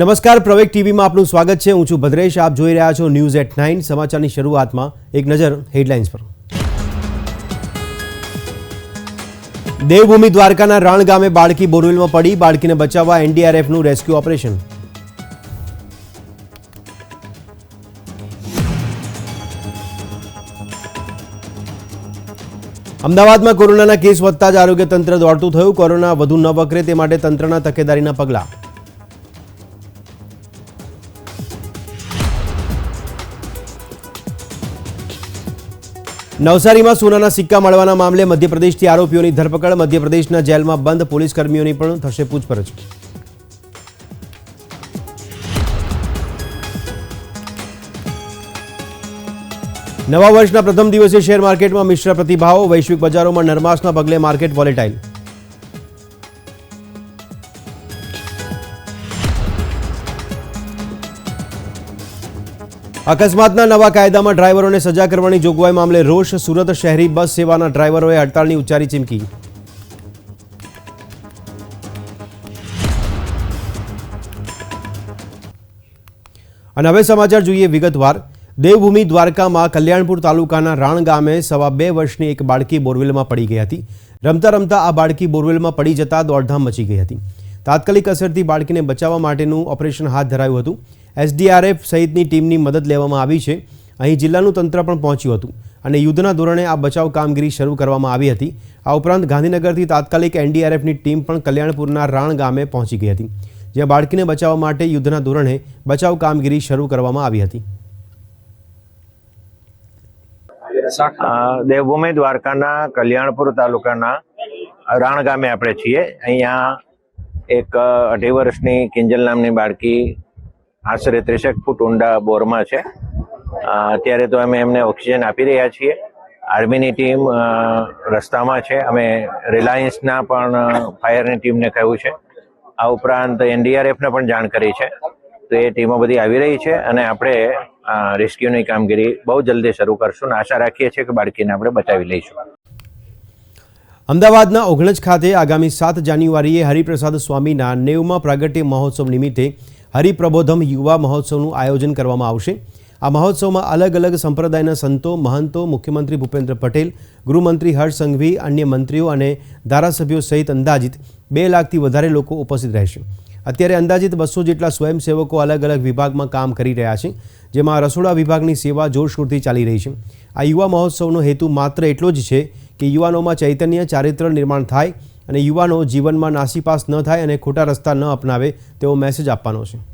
નમસ્કાર પ્રવેક ટીવીમાં આપનું સ્વાગત છે. હું છું ભદ્રેશ. આપ જોઈ રહ્યા છો ન્યૂઝ એટ નાઇન. સમાચારની શરૂઆતમાં એક નજર હેડલાઇન્સ પર. દેવભૂમિ દ્વારકાના રાણ ગામે બાળકી બોરવેલમાં પડી. બાળકીને બચાવવા એનડીઆરએફનું રેસ્ક્યુ ઓપરેશન. અમદાવાદમાં કોરોનાના કેસ વધતા જ આરોગ્ય તંત્ર દોડતું થયું. કોરોના વધુ ન વકરે તે માટે તંત્રના તકેદારીના પગલાં. નવસારીમાં સોનાના સિક્કા મળવાના મામલે મધ્યપ્રદેશથી આરોપીઓની ધરપકડ. મધ્યપ્રદેશના જેલમાં બંધ પોલીસ કર્મીઓની પણ થશે પૂછપરછ. નવા વર્ષના પ્રથમ દિવસે શેર માર્કેટમાં મિશ્ર પ્રતિભાવો. વૈશ્વિક બજારોમાં નરમાશના પગલે માર્કેટ વોલેટાઇલ. અકસ્માતના નવા કાયદામાં ડ્રાઈવરોને સજા કરવાની જોગવાઈ મામલે રોષ સુરત શહેરી બસ સેવાના ડ્રાઈવરોએ હડતાળની ઉચ્ચારી ચીમકી. અને હવે સમાચાર જોઈએ વિગતવાર. દેવભૂમિ દ્વારકામાં કલ્યાણપુર તાલુકાના રાણ ગામે સવા બે વર્ષની એક બાળકી બોરવેલમાં પડી ગઈ હતી. રમતા રમતા આ બાળકી બોરવેલમાં પડી જતા દોડધામ મચી ગઈ હતી. તાત્કાલિક અસરથી બાળકીને બચાવવા માટેનું ઓપરેશન હાથ ધરાયું હતું. એસડીઆરએફ સહિતની ટીમની મદદ લેવામાં આવી છે. અહીં જિલ્લાનું તંત્ર પણ પહોંચ્યું હતું અને યુદ્ધના ધોરણે આ બચાવ કામગીરી શરૂ કરવામાં આવી હતી. આ ઉપરાંત ગાંધીનગરથી તાત્કાલિક એનડીઆરએફની ટીમ પણ કલ્યાણપુરના રાણ ગામે પહોંચી ગઈ હતી, જ્યાં બાળકીને બચાવવા માટે યુદ્ધના ધોરણે બચાવ કામગીરી શરૂ કરવામાં આવી હતી. દેવભૂમિ દ્વારકાના કલ્યાણપુર તાલુકાના રાણ ગામે આપણે છીએ. અહીંયા એક અઢી વર્ષની કિંજલ નામની બાળકી આશરે ત્રીસેક ફૂટ ઊંડા બોરમાં છે. અત્યારે તો અમે એમને ઓક્સિજન આપી રહ્યા છીએ. આર્મીની ટીમ રસ્તામાં છે. અમે રિલાયન્સના પણ ફાયરની ટીમને કહ્યું છે. આ ઉપરાંત એનડીઆરએફને પણ જાણ કરી છે. તો એ ટીમો બધી આવી રહી છે અને આપણે રેસ્ક્યુની કામગીરી બહુ જલ્દી શરૂ કરશું અને આશા રાખીએ છીએ કે બાળકીને આપણે બચાવી લઈશું. અમદાવાદના ઓગણજ ખાતે આગામી સાત જાન્યુઆરીએ હરિપ્રસાદ સ્વામીના નેવમાં પ્રાગટ્ય મહોત્સવ નિમિત્તે હરિપ્રબોધમ યુવા મહોત્સવનું આયોજન કરવામાં આવશે. આ મહોત્સવમાં અલગ અલગ સંપ્રદાયના સંતો, મહંતો, મુખ્યમંત્રી ભૂપેન્દ્ર પટેલ, ગૃહમંત્રી હર્ષ સંઘવી, અન્ય મંત્રીઓ અને ધારાસભ્યો સહિત અંદાજિત બે લાખથી વધારે લોકો ઉપસ્થિત રહેશે. અત્યારે અંદાજિત બસો જેટલા સ્વયંસેવકો અલગ અલગ વિભાગમાં કામ કરી રહ્યા છે, જેમાં રસોડા વિભાગની સેવા જોરશોરથી ચાલી રહી છે. આ યુવા મહોત્સવનો હેતુ માત્ર એટલો જ છે કે યુવાનોમાં ચૈતન્ય ચારિત્ર નિર્માણ થાય અને યુવાનો જીવનમાં નાસીપાસ ન થાય અને ખોટા રસ્તા ન અપનાવે તેવો મેસેજ આપવાનો છે.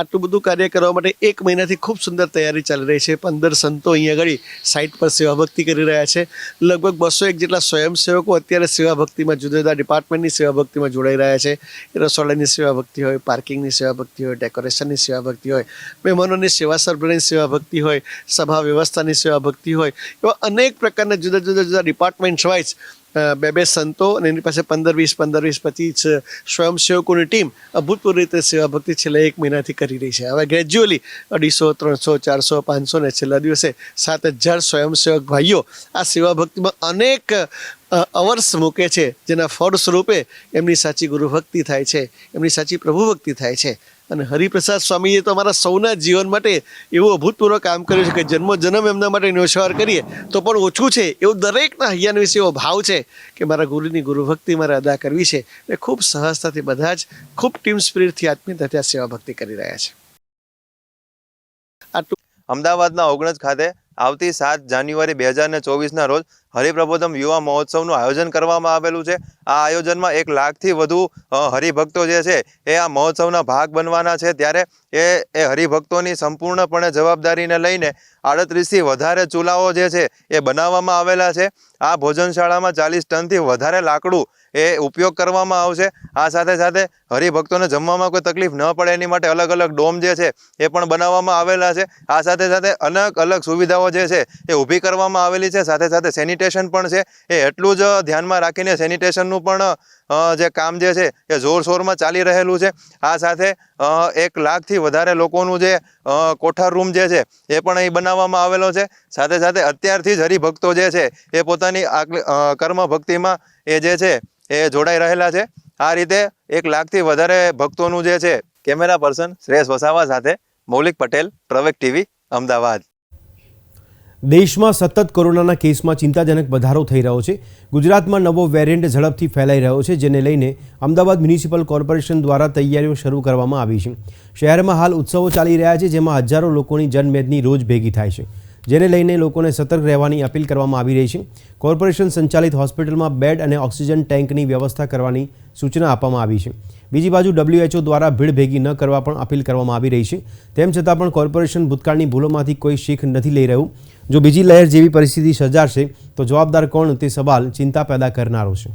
આટલું બધું કાર્ય કરવા માટે એક મહિનાથી ખૂબ સુંદર તૈયારી ચાલી રહી છે. પંદર સંતો અહીંયા આગળ સાઇટ પર સેવા ભક્તિ કરી રહ્યા છે. લગભગ બસો એક જેટલા સ્વયંસેવકો અત્યારે સેવા ભક્તિમાં જુદા જુદા ડિપાર્ટમેન્ટની સેવા ભક્તિમાં જોડાઈ રહ્યા છે. રસોડાની સેવા ભક્તિ હોય પાર્કિંગની સેવા ભક્તિ હોય ડેકોરેશનની સેવા ભક્તિ હોય, મહેમાનોની સેવા સરભરાની સેવા ભક્તિ હોય, સભા વ્યવસ્થાની સેવા ભક્તિ હોય, એવા અનેક પ્રકારના જુદા જુદા જુદા ડિપાર્ટમેન્ટ્સ વાઇઝ બે બે સંતો અને એની પાસે પંદર વીસ પંદર વીસ પચીસ સ્વયંસેવકોની ટીમ અભૂતપૂર્વ રીતે સેવા ભક્તિ છેલ્લા એક મહિનાથી કરી રહી છે. હવે ગ્રેજ્યુઅલી અઢીસો, ત્રણસો, ચારસો, પાંચસો ને છેલ્લા દિવસે સાત હજાર સ્વયંસેવક ભાઈઓ આ સેવા ભક્તિમાં અનેક અવર્સ મૂકે છે, જેના ફળ સ્વરૂપે એમની સાચી ગુરુ ભક્તિ થાય છે, એમની સાચી પ્રભુ ભક્તિ થાય છે. અને હરિપ્રસાદ સ્વામીએ તો અમારા સૌના જીવન માટે એવું અભૂતપૂર્વ કામ કર્યું છે કે જન્મો જન્મ એમના માટે ન્યોછાવર કરીએ, તો પણ ઓછું છે. એવું દરેકના હૈયાન વિશે એવો ભાવ છે કે મારા ગુરુની ગુરુભક્તિ મારે અદા કરવી છે એ ખૂબ સહજતાથી બધા જ, ખૂબ ટીમ સ્પિરિટથી આત્મીયતાથી આ સેવા ભક્તિ કરી રહ્યા છે. આટલું અમદાવાદના ઓગણજ ખાતે આવતી સાત જાન્યુઆરી બે હજાર ચોવીસના રોજ હરિપ્રબોધમ યુવા મહોત્સવનું આયોજન કરવામાં આવેલું છે. આ આયોજનમાં એક લાખથી વધુ હરિભક્તો જે છે, એ આ મહોત્સવના ભાગ બનવાના છે. ત્યારે એ એ હરિભક્તોની સંપૂર્ણપણે જવાબદારીને લઈને આડત્રીસથી વધારે ચૂલાઓ જે છે, એ બનાવવામાં આવેલા છે. આ ભોજનશાળામાં ચાલીસ ટનથી વધારે લાકડું એ ઉપયોગ કરવામાં આવશે. આ સાથે સાથે હરિભક્તોને જમવામાં કોઈ તકલીફ ન પડે, એની માટે અલગ અલગ ડોમ જે છે, એ પણ બનાવવામાં આવેલા છે. આ સાથે સાથે અલગ અલગ સુવિધાઓ જે છે, એ ઊભી કરવામાં આવેલી છે. સાથે સાથે સેનિટેશન પણ છે. એ એટલું જ ધ્યાનમાં રાખીને સેનિટેશનનું પણ જે કામ જે છે એ જોરશોરમાં ચાલી રહેલું છે. આ સાથે એક લાખથી વધારે લોકોનું જે કોઠાર રૂમ જે છે એ પણ અહીં બનાવવામાં આવેલો છે. સાથે સાથે અત્યારથી જ હરિભક્તો જે છે એ પોતાની કર્મ ભક્તિમાં એ જે છે એ જોડાઈ રહેલા છે. આ રીતે એક લાખથી વધારે ભક્તોનું જે છે, કેમેરા પર્સન શ્રેયસ વસાવા સાથે, મૌલિક પટેલ પ્રવેક ટીવી, અમદાવાદ. દેશમાં સતત કોરોનાના કેસમાં ચિંતાજનક વધારો થઈ રહ્યો છે. ગુજરાતમાં નવો વેરિયન્ટ ઝડપથી ફેલાઈ રહ્યો છે, જેને લઈને અમદાવાદ મ્યુનિસિપલ કોર્પોરેશન દ્વારા તૈયારીઓ શરૂ કરવામાં આવી છે. શહેરમાં હાલ ઉત્સવો ચાલી રહ્યા છે, જેમાં હજારો લોકોની જનમેદની રોજ ભેગી થાય છે. જેને લઈને લોકોને સતર્ક રહેવાની અપીલ કરવામાં આવી રહી છે. કોર્પોરેશન સંચાલિત હોસ્પિટલમાં બેડ અને ઓક્સિજન ટેન્કની વ્યવસ્થા કરવાની સૂચના આપવામાં આવી છે. બીજી બાજુ ડબ્લ્યુએચઓ દ્વારા ભીડ ભેગી ન કરવા પણ અપીલ કરવામાં આવી રહી છે. તેમ છતાં પણ કોર્પોરેશન ભૂતકાળની ભૂલોમાંથી કોઈ શીખ નથી લઈ રહ્યું. જો બીજી લહેર જેવી પરિસ્થિતિ સર્જાશે, તો જવાબદાર કોણ તે સવાલ ચિંતા પેદા કરનારો છે.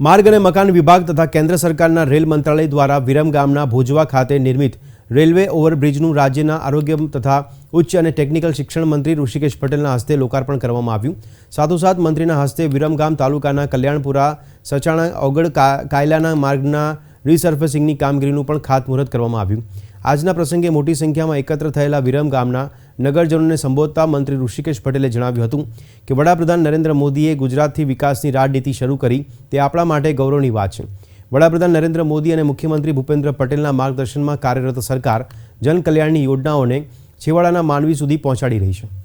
માર્ગ અને મકાન વિભાગ તથા કેન્દ્ર સરકારના રેલ મંત્રાલય દ્વારા વિરમગામના ભોજવા ખાતે નિર્મિત રેલવે ઓવરબ્રિજનું રાજ્યના આરોગ્ય તથા ઉચ્ચ અને ટેકનિકલ શિક્ષણ મંત્રી ઋષિકેશ પટેલના હસ્તે લોકાર્પણ કરવામાં આવ્યું. સાથોસાથ મંત્રીના હસ્તે વિરમગામ તાલુકાના કલ્યાણપુરા, સચાણા, ઓગળ કાયલાના માર્ગના રિસર્ફેસિંગની કામગીરીનું પણ ખાતમુહૂર્ત કરવામાં આવ્યું. આજના પ્રસંગે મોટી સંખ્યામાં એકત્ર થયેલા વિરમ ગામના નગરજનોને સંબોધતા મંત્રી ઋષિકેશ પટેલે જણાવ્યું હતું કે વડાપ્રધાન નરેન્દ્ર મોદીએ ગુજરાતથી વિકાસની રાજનીતિ શરૂ કરી. તે આપણા માટે ગૌરવની વાત છે. વડાપ્રધાન નરેન્દ્ર મોદી અને મુખ્યમંત્રી ભૂપેન્દ્ર પટેલના માર્ગદર્શનમાં કાર્યરત સરકાર જનકલ્યાણની યોજનાઓને છેવાડાના માનવી સુધી પહોંચાડી રહી છે.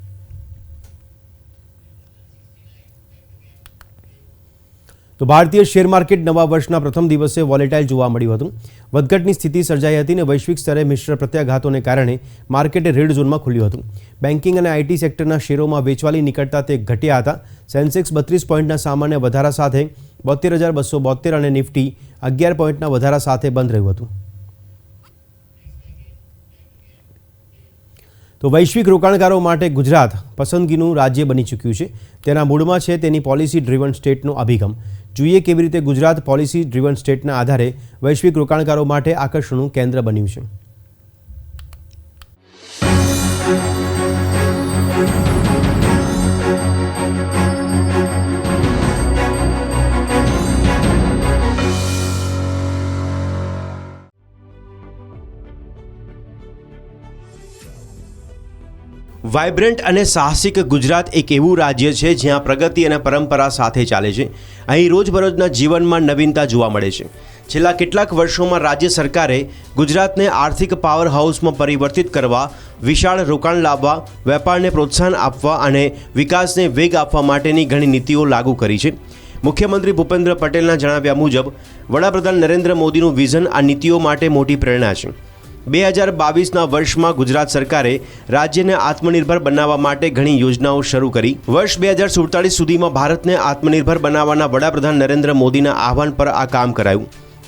તો ભારતીય શેર માર્કેટ નવા વર્ષના પ્રથમ દિવસે વોલેટાઇલ જોવા મળ્યું હતું. વધઘટની સ્થિતિ સર્જાઈ હતી અને વૈશ્વિક સ્તરે મિશ્ર પ્રત્યાઘાતોને કારણે માર્કેટે રેડ ઝોનમાં ખુલ્યું હતું. બેન્કિંગ અને આઈટી સેક્ટરના શેરોમાં વેચવાલી નીકળતા તે ઘટ્યા હતા. સેન્સેક્સ બત્રીસ પોઈન્ટના સામાન્ય વધારા સાથે બોતેર હજાર બસો બોતેર અને નિફ્ટી અગિયાર પોઈન્ટના વધારા સાથે બંધ રહ્યું હતું. તો વૈશ્વિક રોકાણકારો માટે ગુજરાત પસંદગીનું રાજ્ય બની ચૂક્યું છે. તેના મૂળમાં છે તેની પોલિસી ડ્રીવન સ્ટેટનો અભિગમ. જોઈએ કેવી રીતે ગુજરાત પોલિસી ડ્રીવન સ્ટેટના આધારે વૈશ્વિક રોકાણકારો માટે આકર્ષણનું કેન્દ્ર બન્યું છે. વાઇબ્રન્ટ અને સાહસિક ગુજરાત એક એવું રાજ્ય છે જ્યાં પ્રગતિ અને પરંપરા સાથે ચાલે છે. અહીં રોજબરોજના જીવનમાં નવીનતા જોવા મળે છે. છેલ્લા કેટલાક વર્ષોમાં રાજ્ય સરકારે ગુજરાતને આર્થિક પાવર હાઉસમાં પરિવર્તિત કરવા, વિશાળ રોકાણ લાવવા, વેપારને પ્રોત્સાહન આપવા અને વિકાસને વેગ આપવા માટેની ઘણી નીતિઓ લાગુ કરી છે. મુખ્યમંત્રી ભૂપેન્દ્ર પટેલના જણાવ્યા મુજબ, વડાપ્રધાન નરેન્દ્ર મોદીનું વિઝન આ નીતિઓ માટે મોટી પ્રેરણા છે. બે હજાર બાવીસના વર્ષમાં ગુજરાત સરકારે રાજ્યને આત્મનિર્ભર બનાવવા માટે ઘણી યોજનાઓ શરૂ કરી. વર્ષ બે હજાર સુડતાલીસ સુધીમાં ભારતને આત્મનિર્ભર બનાવવાના વડાપ્રધાન નરેન્દ્ર મોદીના આહવાન પર આ કામ કરાયું.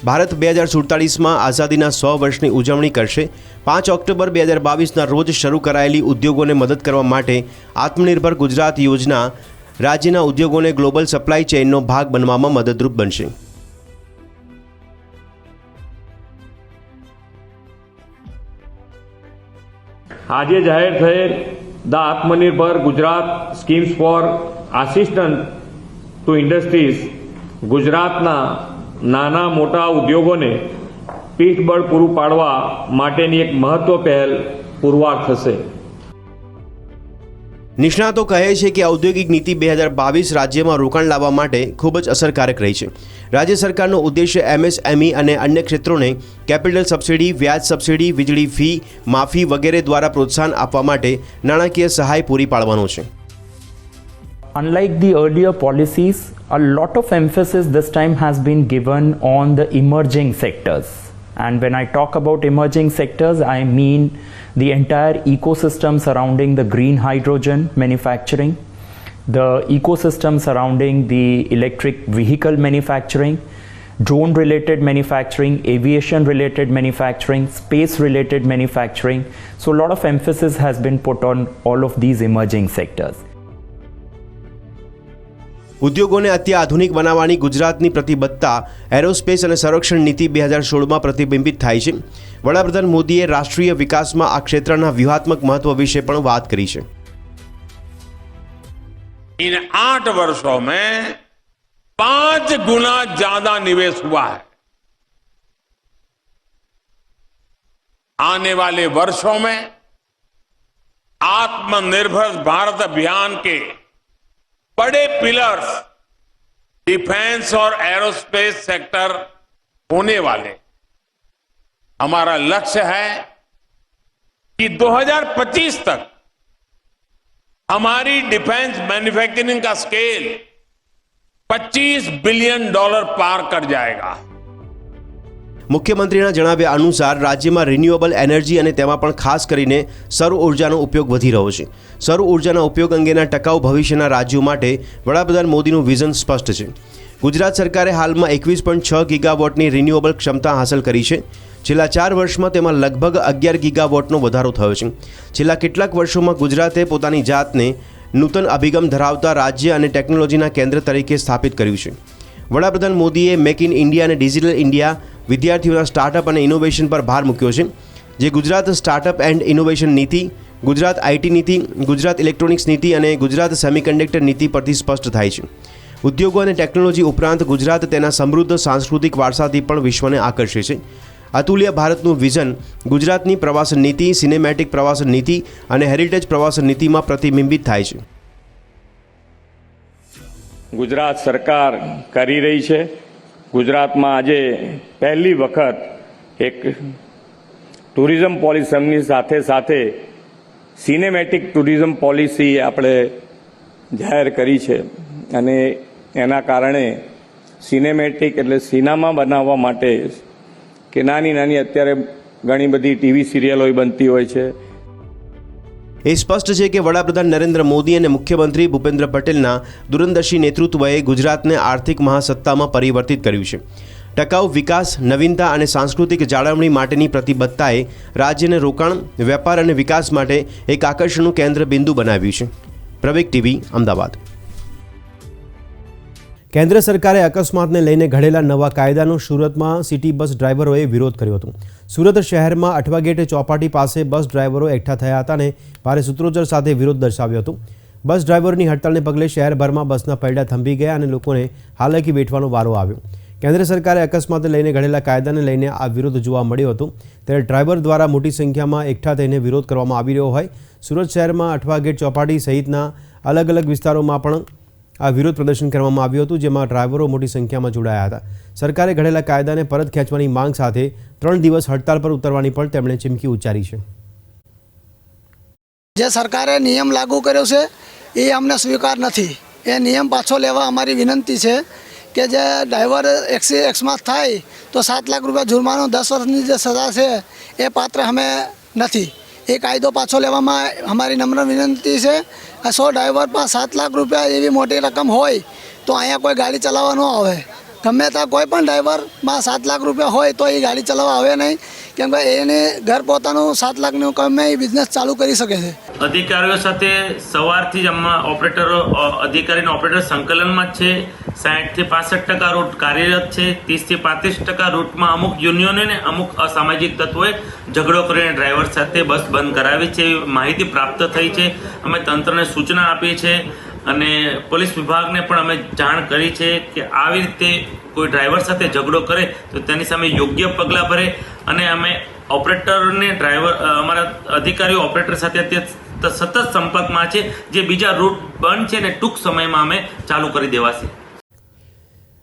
ભારત બે હજાર સુડતાલીસમાં આઝાદીના સો વર્ષની ઉજવણી કરશે. પાંચ ઓક્ટોબર બે હજાર બાવીસના રોજ શરૂ કરાયેલી ઉદ્યોગોને મદદ કરવા માટે આત્મનિર્ભર ગુજરાત યોજના રાજ્યના ઉદ્યોગોને ગ્લોબલ સપ્લાય ચેઇનનો ભાગ બનવામાં મદદરૂપ બનશે. આજે જાહેર થયેલ the Atmanirbhar Gujarat schemes for assistant to industries ગુજરાતના નાના મોટા ઉદ્યોગોને પીઠબળ પૂરું પાડવા માટેની એક મહત્વ પહેલ પુરવાર થશે. નિષ્ણાતો કહે છે કે ઔદ્યોગિક નીતિ બે હજાર બાવીસ રાજ્યમાં રોકાણ લાવવા માટે ખૂબ જ અસરકારક રહી છે રાજ્ય સરકારનો ઉદ્દેશ્ય એમએસએમઈ અને અન્ય ક્ષેત્રોને કેપિટલ સબસિડી વ્યાજ સબસિડી વીજળી ફી માફી વગેરે દ્વારા પ્રોત્સાહન આપવા માટે નાણાકીય સહાય પૂરી પાડવાનો છે Unlike the earlier policies, a lot of emphasis this time has been given on the emerging sectors. And when I talk about emerging sectors, I mean the entire ecosystem surrounding the green hydrogen manufacturing, the ecosystem surrounding the electric vehicle manufacturing, drone related manufacturing, aviation related manufacturing, space related manufacturing. So, a lot of emphasis has been put on all of these emerging sectors. ઉદ્યોગોને અત્યાધુનિક બનાવવાની ગુજરાતની પ્રતિબદ્ધતા aerospace અને સંરક્ષણ નીતિ બે હજાર સોળમાં પ્રતિબિંબિત થાય છે વડાપ્રધાન મોદીએ રાષ્ટ્રીય વિકાસમાં આ ક્ષેત્રના વ્યૂહાત્મક મહત્વ વિશે પણ વાત કરી છે इन आठ वर्षों में पांच गुना ज्यादा निवेश हुआ है आने वाले वर्षों में आत्मनिर्भर भारत अभियान के बड़े पिलर्स, डिफेंस और एरोस्पेस सेक्टर होने वाले। हमारा लक्ष्य है कि 2025 तक हमारी डिफेंस मैन्युफैक्चरिंग का स्केल 25 बिलियन डॉलर पार कर जाएगा। મુખ્યમંત્રીના જણાવ્યા અનુસાર રાજ્યમાં રિન્યુએબલ એનર્જી અને તેમાં પણ ખાસ કરીને સૌર ઉર્જાનો ઉપયોગ વધી રહ્યો છે. સૌર ઉર્જાના ઉપયોગ અંગેના ટકાઉ ભવિષ્યના રાજ્યો માટે વડાપ્રધાન મોદીનું વિઝન સ્પષ્ટ છે. ગુજરાત સરકારે હાલમાં એકવીસ પોઈન્ટ છ ગીગાવોટની રિન્યુએબલ ક્ષમતા હાંસલ કરી છે. છેલ્લા ચાર વર્ષમાં તેમાં લગભગ અગિયાર ગીગાવોટનો વધારો થયો છે. છેલ્લા કેટલાક વર્ષોમાં ગુજરાતે પોતાની જાતને નૂતન અભિગમ ધરાવતા રાજ્ય અને ટેકનોલોજીના કેન્દ્ર તરીકે સ્થાપિત કર્યું છે. વડાપ્રધાન મોદીએ મેક ઇન ઇન્ડિયા અને ડિજિટલ ઇન્ડિયા વિદ્યાર્થીઓના સ્ટાર્ટઅપ અને ઇનોવેશન પર ભાર મૂક્યો છે. જે ગુજરાત સ્ટાર્ટઅપ એન્ડ ઇનોવેશન નીતિ, ગુજરાત આઈટી નીતિ, ગુજરાત ઇલેક્ટ્રોનિક્સ નીતિ અને ગુજરાત સેમિકન્ડક્ટર નીતિ પરથી સ્પષ્ટ થાય છે. ઉદ્યોગો અને ટેકનોલોજી ઉપરાંત ગુજરાત તેના સમૃદ્ધ સાંસ્કૃતિક વારસાથી પણ વિશ્વને આકર્ષે છે. અતુલ્ય ભારતનું વિઝન ગુજરાતની પ્રવાસન નીતિ સિનેમેટિક પ્રવાસન નીતિ અને હેરિટેજ પ્રવાસન નીતિમાં પ્રતિબિંબિત થાય છે. ગુજરાત સરકાર કરી રહી છે. ગુજરાતમાં આજે પહેલી વખત એક ટુરિઝમ પોલિસીની સાથે સાથે સિનેમેટિક ટુરિઝમ પોલિસી આપણે જાહેર કરી છે. અને એના કારણે સિનેમેટિક એટલે સિનેમા બનાવવા માટે કે નાની નાની અત્યારે ઘણી બધી ટીવી સિરિયલો બનતી હોય છે. એ સ્પષ્ટ છે કે વડાપ્રધાન નરેન્દ્ર મોદી અને મુખ્યમંત્રી ભૂપેન્દ્ર પટેલના દૂરંદર્શી નેતૃત્વએ ગુજરાતને આર્થિક મહાસત્તામાં પરિવર્તિત કર્યું છે. ટકાઉ વિકાસ, નવીનતા અને સાંસ્કૃતિક જાળવણી માટેની પ્રતિબદ્ધતાએ રાજ્યને રોકાણ, વેપાર અને વિકાસ માટે એક આકર્ષણનું કેન્દ્ર બિંદુ બનાવ્યું છે. પ્રવેક ટીવી, અમદાવાદ. કેન્દ્ર સરકારે અકસ્માતને લઈને ઘડેલા નવા કાયદાનો સુરતમાં સિટી બસ ડ્રાઈવરોએ વિરોધ કર્યો હતો. સુરત શહેરમાં અઠવા ગેટે ચોપાટી પાસે બસ ડ્રાઈવરો એકઠા થયા હતા અને ભારે સૂત્રોચ્ચાર સાથે વિરોધ દર્શાવ્યો હતો. બસ ડ્રાઈવરોની હડતાલને પગલે શહેરભરમાં બસના પૈડા થંભી ગયા અને લોકોને હાલાકી વેઠવાનો વારો આવ્યો. કેન્દ્ર સરકારે અકસ્માતને લઈને ઘડેલા કાયદાને લઈને આ વિરોધ જોવા મળ્યો હતો. ત્યારે ડ્રાઈવર દ્વારા મોટી સંખ્યામાં એકઠા થઈને વિરોધ કરવામાં આવી રહ્યો હોય. સુરત શહેરમાં અઠવા ગેટ ચોપાટી સહિતના અલગ અલગ વિસ્તારોમાં પણ આ વિરોધ પ્રદર્શન કરવામાં આવ્યું હતું, જેમાં ડ્રાઈવરો મોટી સંખ્યામાં જોડાયા હતા. સરકારે ઘડેલા કાયદાને પરત ખેંચવાની માંગ સાથે ત્રણ દિવસ હડતાલ પર ઉતરવાની પણ તેમણે ચીમકી ઉચ્ચારી છે. જે સરકારે નિયમ લાગુ કર્યો છે, એ અમને સ્વીકાર નથી. એ નિયમ પાછો લેવા અમારી વિનંતી છે કે જે ડ્રાઈવર એક્સી એક્સમાં થાય તો સાત લાખ રૂપિયા જુર્માનો દસ વર્ષની જે સજા છે, એ પાત્ર અમે નથી. એ કાયદો પાછો લેવામાં અમારી નમ્ર વિનંતી છે સો ડ્રાઈવર પર સાત લાખ રૂપિયા એવી મોટી રકમ હોય તો અહીંયા કોઈ ગાડી ચલાવવા ન આવે. ગમે ત્યાં કોઈ પણ ડ્રાઈવરમાં સાત લાખ રૂપિયા હોય તો એ ગાડી ચલાવવા આવે નહીં. કેમ કે એને ઘર પોતાનું સાત લાખનું ગમે એ બિઝનેસ ચાલુ કરી શકે છે. અધિકારીઓ સાથે સવારથી જ ઓપરેટરો અધિકારીના અધિકારી ઓપરેટર સંકલનમાં જ છે. સાહીઠથી પાસઠ ટકા રૂટ કાર્યરત છે. ત્રીસથી પાંત્રીસ ટકા રૂટમાં અમુક યુનિયનો ને અમુક અસામાજિક તત્વોએ ઝઘડો કરીને ડ્રાઈવર સાથે બસ બંધ કરાવી છે માહિતી પ્રાપ્ત થઈ છે. અમે તંત્રને સૂચના આપી છે અને પોલીસ વિભાગને પણ અમે જાણ કરી છે કે આવી રીતે કોઈ ડ્રાઈવર સાથે ઝઘડો કરે તો તેની સામે યોગ્ય પગલાં ભરે અને અમે ઓપરેટરને ડ્રાઈવર અમારા અધિકારીઓ ઓપરેટર સાથે અત્યારે સતત સંપર્કમાં છે, જે બીજા રૂટ બંધ છે ને ટૂંક સમયમાં અમે ચાલુ કરી દેવાશે.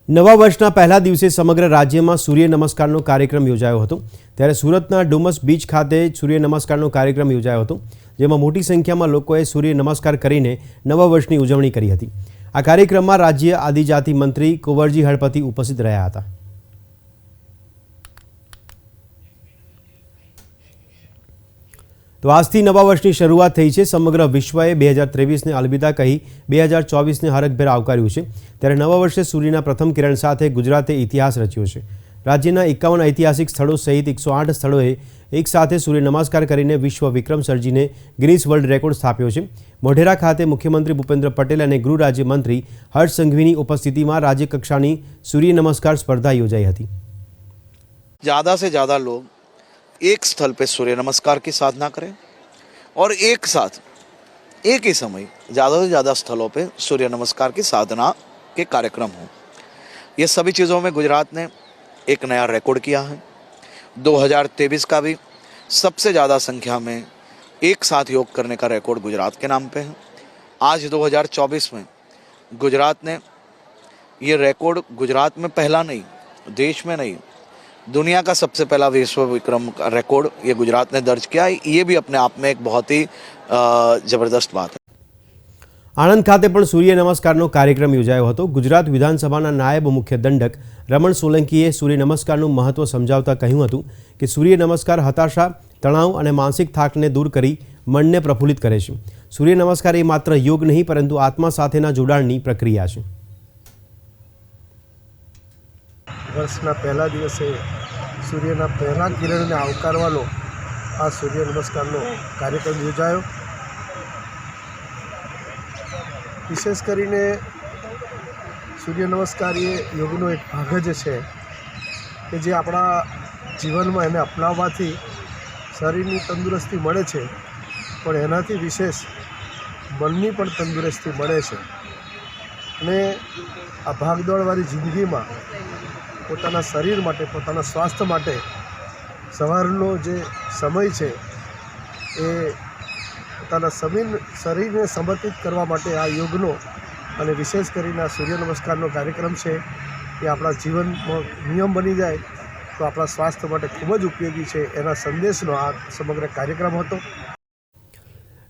નવા વર્ષના પહેલા દિવસે સમગ્ર રાજ્યમાં સૂર્ય નમસ્કારનો કાર્યક્રમ યોજાયો હતો. ત્યારે સુરતના ડુમસ બીચ ખાતે સૂર્ય નમસ્કારનો કાર્યક્રમ યોજાયો હતો, જેમાં મોટી સંખ્યામાં લોકોએ સૂર્ય નમસ્કાર કરીને નવા વર્ષની ઉજવણી કરી હતી. આ કાર્યક્રમમાં રાજ્ય આદિજાતિ મંત્રી કુંવરજી હળપતિ ઉપસ્થિત રહ્યા હતા. તો આજથી નવા વર્ષની શરૂઆત થઈ છે. સમગ્ર વિશ્વએ બે હજાર ત્રેવીસને અલવિદા કહી બે હજાર ચોવીસને હરખભેર આવકાર્યું છે. ત્યારે નવા વર્ષે સૂર્યના પ્રથમ કિરણ સાથે ગુજરાતે ઇતિહાસ રચ્યો છે. રાજ્યના એકાવન ઐતિહાસિક સ્થળો સહિત એકસો આઠ સ્થળોએ એક સાથે સૂર્ય નમસ્કાર કરીને વિશ્વ વિક્રમ સર્જીને ગિનિસ વર્લ્ડ રેકોર્ડ સ્થાપ્યો છે મોઢેરા ખાતે મુખ્યમંત્રી ભૂપેન્દ્ર પટેલ અને ગૃહ રાજ્યમંત્રી હર્ષ સંઘવીની ઉપસ્થિતિમાં રાજ્યકક્ષાની સૂર્ય નમસ્કાર સ્પર્ધા યોજાઈ હતી ज़्यादा से ज़्यादा लोग एक स्थल पे सूर्य नमस्कार की साधना करें और एक साथ एक ही समय ज़्यादा से ज़्यादा स्थलों पे सूर्य नमस्कार की साधना के कार्यक्रम हों ये सभी चीज़ों में गुजरात ने एक नया रिकॉर्ड किया है 2023 का भी सबसे ज़्यादा संख्या में एक साथ योग करने का रिकॉर्ड गुजरात के नाम पे है आज 2024 में गुजरात ने ये रिकॉर्ड गुजरात में पहला नहीं देश में नहीं दुनिया का सबसे पहला विश्व विक्रम का रिकॉर्ड ये गुजरात ने दर्ज किया है ये भी अपने आप में एक बहुत ही अ, ज़बरदस्त बात है આણંદ ખાતે પણ સૂર્ય નમસ્કારનો કાર્યક્રમ યોજાયો હતો ગુજરાત વિધાનસભાના નાયબ મુખ્ય દંડક રમણ સોલંકીએ સૂર્ય નમસ્કારનું મહત્વ સમજાવતા કહ્યું હતું કે સૂર્ય નમસ્કાર હતાશા, તણાવ અને માનસિક થાકને દૂર કરી મનને પ્રફુલ્લિત કરે છે. સૂર્ય નમસ્કાર એ માત્ર યોગ નહીં, પરંતુ આત્મા સાથેના જોડાણની પ્રક્રિયા છે. વર્ષના પહેલા દિવસે સૂર્યના પહેલા કિરણને આવકારવાનો આ સૂર્ય નમસ્કારનો કાર્યક્રમ યોજાયો. વિશેષ કરીને સૂર્ય નમસ્કાર એ યોગનો એક ભાગ જ છે કે જે આપણા જીવનમાં એને અપનાવવાથી શરીરની તંદુરસ્તી મળે છે, પણ એનાથી વિશેષ મનની પણ તંદુરસ્તી મળે છે. અને આ ભાગદોડવાળી જિંદગીમાં પોતાના શરીર માટે, પોતાના સ્વાસ્થ્ય માટે સવારનો જે સમય છે એ પોતાના સમીન શરીરને સમર્પિત કરવા માટે આ યોગનો અને વિશેષ કરીને આ સૂર્ય નમસ્કારનો કાર્યક્રમ છે, એ આપણા જીવનમાં નિયમ બની જાય તો આપણા સ્વાસ્થ્ય માટે ખૂબ જ ઉપયોગી છે એના સંદેશનો આ સમગ્ર કાર્યક્રમ હતો.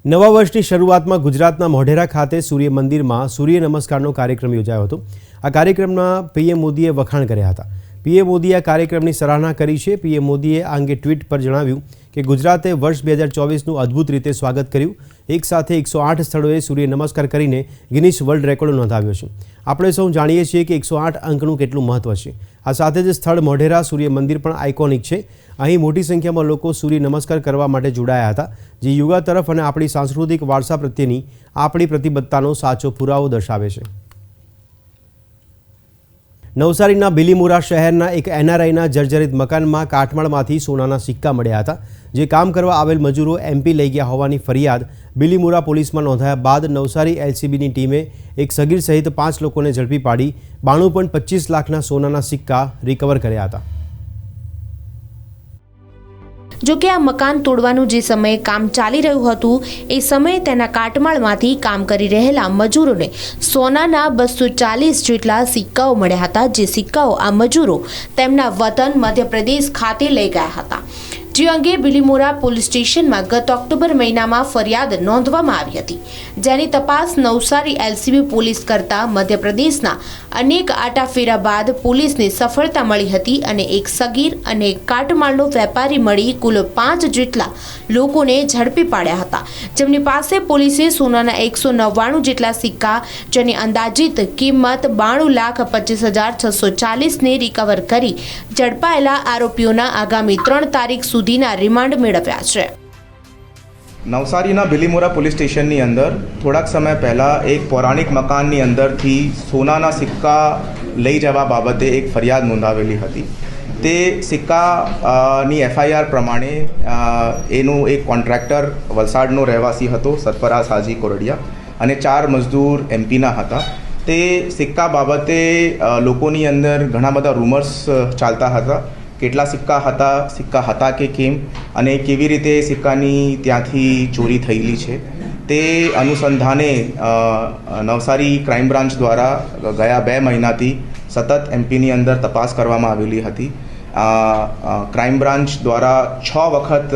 નવા વર્ષની શરૂઆતમાં ગુજરાતના મોઢેરા ખાતે સૂર્ય મંદિરમાં સૂર્ય નમસ્કારનો કાર્યક્રમ યોજાયો હતો. આ કાર્યક્રમમાં પીએમ મોદીએ વખાણ કર્યા હતા. પીએમ મોદીએ આ કાર્યક્રમની સરાહના કરી છે. પીએમ મોદીએ આ અંગે ટ્વીટ પર જણાવ્યું કે ગુજરાતે વર્ષ બે હજાર ચોવીસનું અદ્ભુત રીતે સ્વાગત કર્યું. એક સાથે એકસો આઠ સ્થળોએ સૂર્ય નમસ્કાર કરીને ગિનિશ વર્લ્ડ રેકોર્ડ નોંધાવ્યો છે. આપણે સૌ જાણીએ છીએ કે એકસો આઠ અંકનું કેટલું મહત્વ છે. આ સાથે જ સ્થળ મોઢેરા સૂર્ય મંદિર પણ આઇકોનિક છે. અહીં મોટી સંખ્યામાં લોકો સૂર્ય નમસ્કાર કરવા માટે જોડાયા હતા, જે યુવા તરફ અને આપણી સાંસ્કૃતિક વારસા પ્રત્યેની આપણી પ્રતિબદ્ધતાનો સાચો પુરાવો દર્શાવે છે. નવસારીના બિલીમુરા શહેરના એક એનઆરઆઈના જર્જરિત મકાનમાં કાટમાળમાંથી સોનાના સિક્કા મળ્યા હતા, જે કામ કરવા આવેલ મજૂરો એમપી લઈ ગયા હોવાની ફરિયાદ બિલીમુરા પોલીસમાં નોંધાયા બાદ નવસારી એલસીબીની ટીમે એક સગીર સહિત પાંચ લોકોને ઝડપી પાડી બાણું પોઈન્ટ પચીસ લાખના સોનાના સિક્કા રિકવર કર્યા હતા. જો કે આ મકાન તોડવાનું જે સમયે કામ ચાલી રહ્યું હતું, એ સમયે તેના કાટમાળમાંથી કામ કરી રહેલા મજૂરોને સોનાના બસો ચાલીસ જેટલા સિક્કાઓ મળ્યા હતા, જે સિક્કાઓ આ મજૂરો તેમના વતન મધ્યપ્રદેશ ખાતે લઈ ગયા હતા. જે અંગે બિલીમોરા પોલીસ સ્ટેશનમાં ગત ઓક્ટોબર મહિનામાં ફરિયાદ નોંધવામાં આવી હતી, જેની તપાસ નવસારી એલસીબી પોલીસ કરતા મધ્યપ્રદેશના અનેક આટાફેરા બાદ પોલીસને સફળતા મળી હતી અને એક સગીર અને કાટમાળનો વેપારી મળી કુલ પાંચ જેટલા લોકોને ઝડપી પાડ્યા હતા. જેમની પાસે પોલીસે સોનાના એકસો નવ્વાણું જેટલા સિક્કા, જેની અંદાજિત કિંમત બાણું લાખ પચીસ હજાર છસો ચાલીસને રિકવર કરી ઝડપાયેલા આરોપીઓના આગામી ત્રણ તારીખ સુધીના રિમાન્ડ મેળવ્યા છે. નવસારીના ભીલીમોરા પોલીસ સ્ટેશનની અંદર થોડાક સમય પહેલાં એક પૌરાણિક મકાનની અંદરથી સોનાના સિક્કા લઈ જવા બાબતે એક ફરિયાદ નોંધાવેલી હતી. તે સિક્કાની એફઆઈઆર પ્રમાણે એનું એક કોન્ટ્રાક્ટર વલસાડનો રહેવાસી હતો સરફરાઝ હાજી કોરડિયા, અને ચાર મજદૂર એમપીના હતા. તે સિક્કા બાબતે લોકોની અંદર ઘણા બધા રૂમર્સ ચાલતા હતા. કેટલા સિક્કા હતા સિક્કા હતા કે કેમ અને કેવી રીતે સિક્કાની ત્યાંથી ચોરી થયેલી છે. તે અનુસંધાને નવસારી ક્રાઇમ બ્રાન્ચ દ્વારા ગયા બે મહિનાથી સતત એમપીની અંદર તપાસ કરવામાં આવેલી હતી. ક્રાઇમ બ્રાન્ચ દ્વારા છ વખત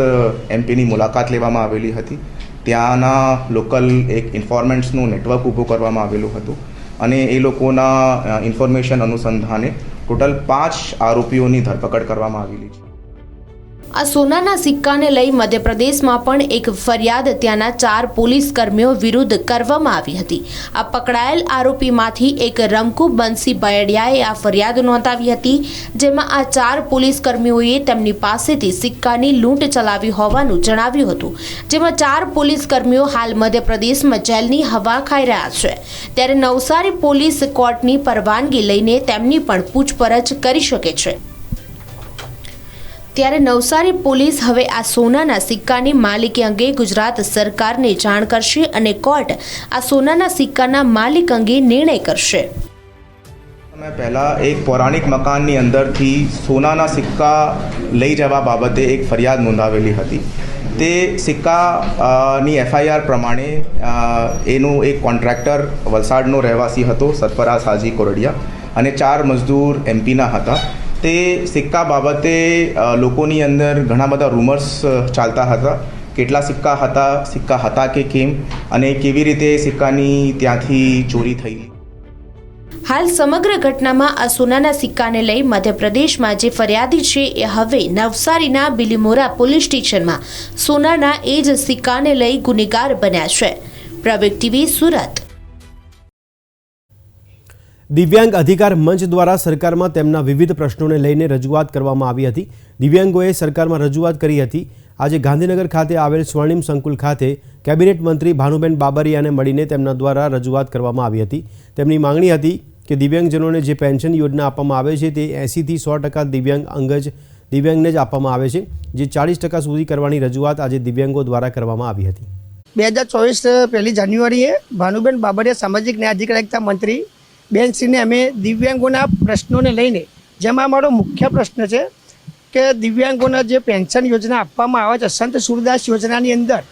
એમપીની મુલાકાત લેવામાં આવેલી હતી. ત્યાંના લોકલ એક ઇન્ફોર્મેન્ટ્સનું નેટવર્ક ઊભું કરવામાં આવેલું હતું અને એ લોકોના ઇન્ફોર્મેશન અનુસંધાને ટોટલ પાંચ આરોપીઓની ધરપકડ કરવામાં આવેલી છે. આ સોનાના સિક્કાને લઈ મધ્યપ્રદેશમાં પણ એક ફરિયાદ ત્યાંના ચાર પોલીસ કર્મીઓ વિરુદ્ધ કરવામાં આવી હતી. આ પકડાયેલ આરોપીમાંથી એક રમકુ બંસી બયડિયાએ આ ફરિયાદ નોંધાવી હતી, જેમાં આ ચાર પોલીસ કર્મીઓએ તેમની પાસેથી સિક્કાની લૂંટ ચલાવી હોવાનું જણાવ્યું હતું, જેમાં ચાર પોલીસ કર્મીઓ હાલ મધ્યપ્રદેશમાં જેલની હવા ખાઈ રહ્યા છે. ત્યારે નવસારી પોલીસ કોર્ટની પરવાનગી લઈને તેમની પણ પૂછપરછ કરી શકે છે. ત્યારે નવસારી પોલીસ હવે આ સોનાના સિક્કાની માલિકી અંગે ગુજરાત સરકારને જાણ કરશે અને કોર્ટ આ સોનાના સિક્કાના માલિક અંગે નિર્ણય કરશે. અમે પહેલાં એક પૌરાણિક મકાનની અંદરથી સોનાના સિક્કા લઈ જવા બાબતે એક ફરિયાદ નોંધાવેલી હતી. તે સિક્કાની એફઆઈઆર પ્રમાણે એનું એક કોન્ટ્રાક્ટર વલસાડનો રહેવાસી હતો સરફરાઝ હાજી કોરડિયા, અને ચાર મજદૂર એમપીના હતા. તે સિક્કા બાબતે લોકોની અંદર ઘણા બધા રૂમર્સ ચાલતા હતા. કેટલા સિક્કા હતા સિક્કા હતા કે કેમ, અને કેવી રીતે સિક્કાની ત્યાંથી ચોરી થઈ? હાલ સમગ્ર ઘટનામાં આ સોનાના સિક્કાને લઈ મધ્યપ્રદેશમાં જે ફરિયાદી છે એ હવે નવસારીના બિલીમોરા પોલીસ સ્ટેશનમાં સોનાના એ જ સિક્કાને લઈ ગુનેગાર બન્યા છે. પ્રવેગ ટીવી સુરત. દિવ્યાંગ અધિકાર મંચ દ્વારા સરકારમાં તેમના વિવિધ પ્રશ્નોને લઈને રજૂઆત કરવામાં આવી હતી. દિવ્યાંગોએ સરકારમાં રજૂઆત કરી હતી. આજે ગાંધીનગર ખાતે આવેલ સ્વર્ણિમ સંકુલ ખાતે કેબિનેટ મંત્રી ભાનુબેન બાબરિયાને મળીને તેમના દ્વારા રજૂઆત કરવામાં આવી હતી. તેમની માંગણી હતી કે દિવ્યાંગજનોને જે પેન્શન યોજના આપવામાં આવે છે તે એંસીથી સો ટકા દિવ્યાંગ અંગજ દિવ્યાંગને જ આપવામાં આવે છે, જે ચાળીસ ટકા સુધી કરવાની રજૂઆત આજે દિવ્યાંગો દ્વારા કરવામાં આવી હતી. બે હજાર ચોવીસ પહેલી જાન્યુઆરીએ ભાનુબેન બાબરિયા સામાજિક ન્યાય અધિકારિતા મંત્રી બેનશ્રીને અમે દિવ્યાંગોના પ્રશ્નોને લઈને, જેમાં અમારો મુખ્ય પ્રશ્ન છે કે દિવ્યાંગોના જે પેન્શન યોજના આપવામાં આવે છે, સંત સુરદાસ યોજનાની અંદર,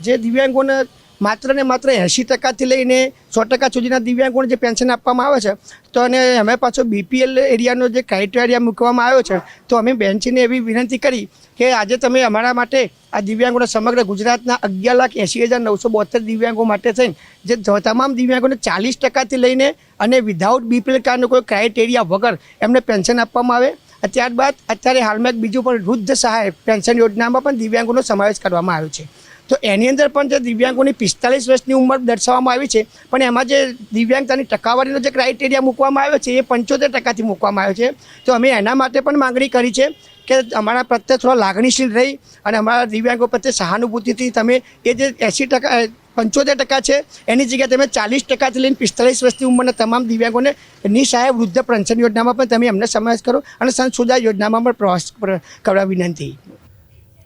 જે દિવ્યાંગોને માત્ર ને માત્ર એંશી ટકાથી લઈને સો ટકા સુધીના દિવ્યાંગોને જે પેન્શન આપવામાં આવે છે, તો અને અમે પાછો બીપીએલ એરિયાનો જે ક્રાઇટેરિયા મૂકવામાં આવ્યો છે, તો અમે બેન્ચીને એવી વિનંતી કરી કે આજે તમે અમારા માટે આ દિવ્યાંગોના સમગ્ર ગુજરાતના અગિયાર લાખ એંશી હજાર નવસો બોતેર દિવ્યાંગો માટે થઈને જે તમામ દિવ્યાંગોને ચાલીસ ટકાથી લઈને અને વિધાઉટ બીપીએલ કાર્ડનો કોઈ ક્રાઇટેરિયા વગર એમને પેન્શન આપવામાં આવે. ત્યારબાદ અત્યારે હાલમાં એક બીજું પણ વૃદ્ધ સહાય પેન્શન યોજનામાં પણ દિવ્યાંગોનો સમાવેશ કરવામાં આવ્યો છે. તો એની અંદર પણ જે દિવ્યાંગોની પિસ્તાલીસ વર્ષની ઉંમર દર્શાવવામાં આવી છે, પણ એમાં જે દિવ્યાંગતાની ટકાવારીનો જે ક્રાઇટેરિયા મૂકવામાં આવ્યો છે, એ પંચોતેર ટકાથી મૂકવામાં આવ્યો છે. તો અમે એના માટે પણ માંગણી કરી છે કે અમારા પ્રત્યે થોડા લાગણીશીલ રહી અને અમારા દિવ્યાંગો પ્રત્યે સહાનુભૂતિથી તમે એ જે એંસી ટકા પંચોતેર ટકા છે, એની જગ્યાએ તમે ચાલીસ ટકાથી લઈને પિસ્તાલીસ વર્ષની ઉંમરના તમામ દિવ્યાંગોને નિસહાય વૃદ્ધ પેન્શન યોજનામાં પણ તમે એમને સમાવેશ કરો અને સંશોધા યોજનામાં પણ પ્રવાસ પર- કરવા વિનંતી.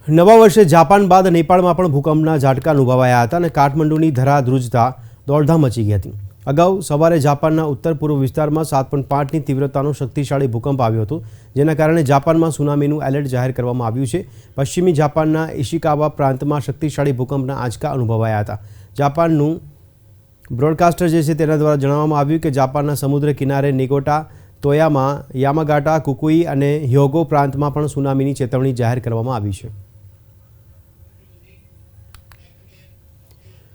નવા વર્ષે જાપાન બાદ નેપાળમાં પણ ભૂકંપના ઝાટકા અનુભવાયા હતા અને કાઠમંડુની ધરાધ્રુજતા દોડધામ મચી ગઈ હતી. અગાઉ સવારે જાપાનના ઉત્તર પૂર્વ વિસ્તારમાં સાત પોઈન્ટ પાંચની તીવ્રતાનો શક્તિશાળી ભૂકંપ આવ્યો હતો, જેના કારણે જાપાનમાં સુનામીનું એલર્ટ જાહેર કરવામાં આવ્યું છે. પશ્ચિમી જાપાનના ઇશિકાવા પ્રાંતમાં શક્તિશાળી ભૂકંપના આંચકા અનુભવાયા હતા. જાપાનનું બ્રોડકાસ્ટર જે છે તેના દ્વારા જણાવવામાં આવ્યું કે જાપાનના સમુદ્ર કિનારે નિગોટા, તોયામાં, યામાગાટા, કુકુઈ અને હ્યોગો પ્રાંતમાં પણ સુનામીની ચેતવણી જાહેર કરવામાં આવી છે.